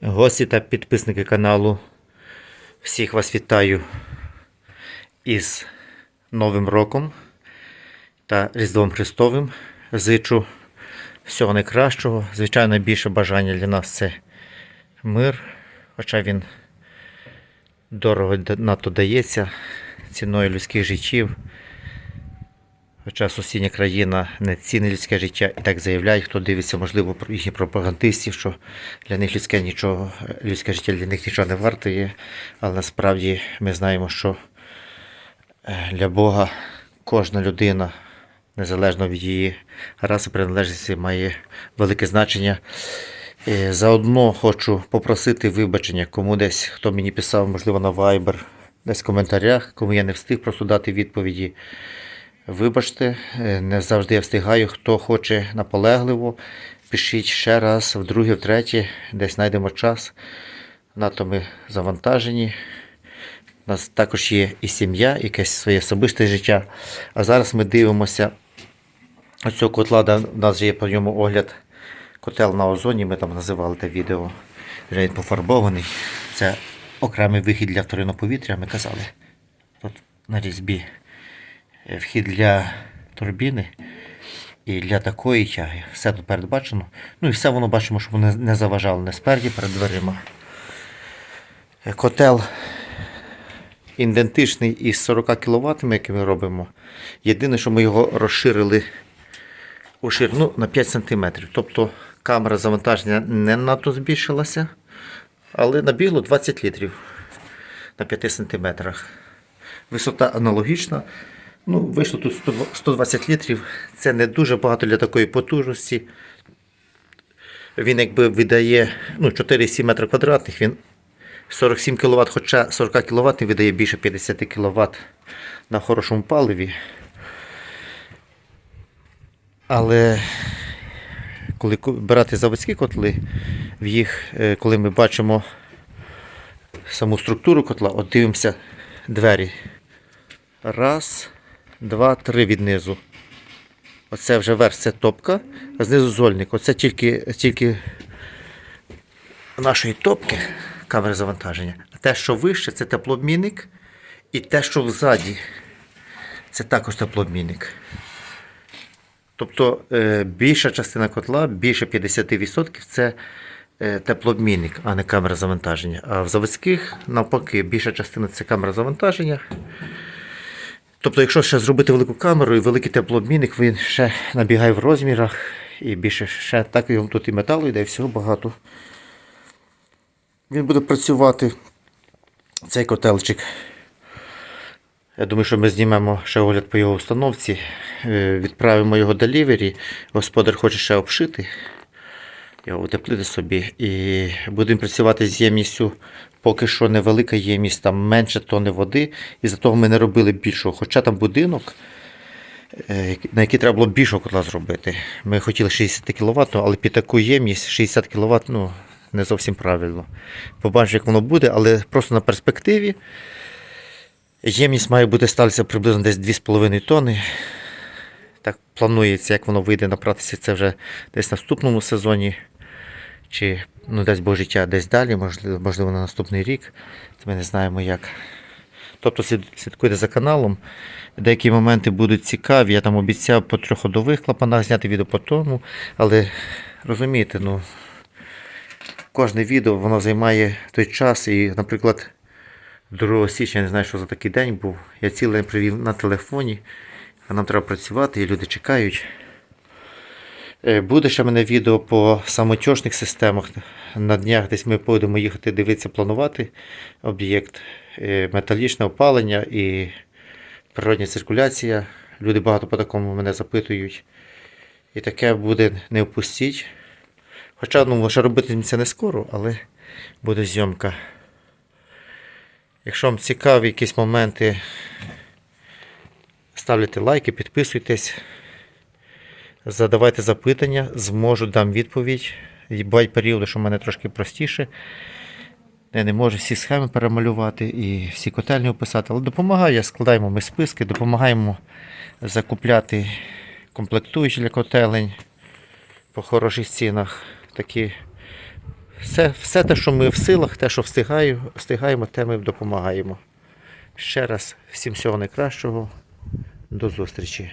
Гості та підписники каналу. Всіх вас вітаю із Новим роком та Різдвом Христовим. Зичу всього найкращого. Звичайно, більше бажання для нас це мир, хоча він дорого надто дається ціною людських життів. Хоча сусідня країна не цінить людське життя і так заявляють, хто дивиться, можливо, про їхніх пропагандистів, що для них людське нічого, людське життя для них нічого не вартує. Але насправді ми знаємо, що е, для Бога кожна людина, незалежно від її раси приналежності, має велике значення. Заодно хочу попросити вибачення, кому десь, хто мені писав, можливо, на Viber, десь в коментарях, кому я не встиг просто дати відповіді. Вибачте, е, не завжди я встигаю. Хто хоче наполегливо, пишіть ще раз, вдруге, втретє, десь знайдемо час. Надто ми завантажені. У нас також є і сім'я, якесь своє особисте життя. А зараз ми дивимося оцього котла, де у нас є по ньому огляд. Котел на озоні, ми там називали те відео. Вже він пофарбований. Це окремий вихід для вторинного повітря, ми казали. Тут на різьбі вхід для турбіни і для такої тяги. Все тут передбачено. Ну і все воно бачимо, щоб воно не заважало не спереді перед дверима. Е, Котел ідентичний із 40 кВт, який ми робимо. Єдине, що ми його розширили у ширину на 5 см. Тобто камера завантаження не надто збільшилася, але набігло 20 літрів на 5 см. Висота аналогічна. Ну, вийшло тут 120 літрів. Це не дуже багато для такої потужності. Він якби видає ну, 4,7 метра квадратних, він 47 кВт, хоча 40 кВт видає більше 50 кВт на хорошому паливі. Але коли брати заводські котли, в їх, е, коли ми бачимо саму структуру котла, от дивимося двері. Раз, два, три від низу. Оце вже верх, це топка, а знизу зольник. Оце тільки, тільки нашої топки камери завантаження. А те, що вище, це теплообмінник. І те, що взаді, це також теплообмінник. Тобто е, більша частина котла, більше 50% це е, теплообмінник, а не камера завантаження. А в заводських, навпаки, більша частина це камера завантаження. Тобто, якщо ще зробити велику камеру і великий теплообмінник, він ще набігає в розмірах і більше ще так йому тут і металу йде, і всього багато. Він буде працювати цей котелчик. Я думаю, що ми знімемо ще огляд по його установці. Е, Відправимо його делівері. Господар хоче ще обшити, його утеплити собі. І будемо працювати з ємністю. Поки що невелика ємність, там менше тони води. І за того ми не робили більшого. Хоча там будинок, е, на який треба було більшого котла зробити. Ми хотіли 60 кВт, але під таку ємність 60 кВт ну, не зовсім правильно. Побачимо, як воно буде, але просто на перспективі. Ємність має бути сталася приблизно десь 2,5 тонни. Так планується, як воно вийде на практиці, це вже десь в наступному сезоні. Чи ну, дасть Бог життя десь далі, можливо, можливо на наступний рік. Ми не знаємо як. Тобто слідкуйте за каналом. Деякі моменти будуть цікаві. Я там обіцяв по трьохходових клапанах зняти відео по тому. Але розумієте, ну, кожне відео воно займає той час. І, наприклад, 2 січня, я не знаю, що за такий день був. Я цілий день провів на телефоні, а нам треба працювати, і люди чекають. Е, Буде ще в мене відео по самотьошних системах. На днях десь ми будемо їхати дивитися, планувати об'єкт. Е, Металічне опалення і природня циркуляція. Люди багато по такому мене запитують. І таке буде не впустіть. Хоча ну, ще робитиметься не скоро, але буде зйомка. Якщо вам цікаві якісь моменти, ставте лайки, підписуйтесь, задавайте запитання, зможу дам відповідь. Бувають періоди, що в мене трошки простіше. Я не можу всі схеми перемалювати і всі котельні описати, але допомагаю, складаємо ми списки, допомагаємо закупляти комплектуючі для котелень по хороших цінах. Такі Все, все те, що ми в силах, те, що встигаю, встигаємо, те ми допомагаємо. Ще раз всім всього найкращого. До зустрічі.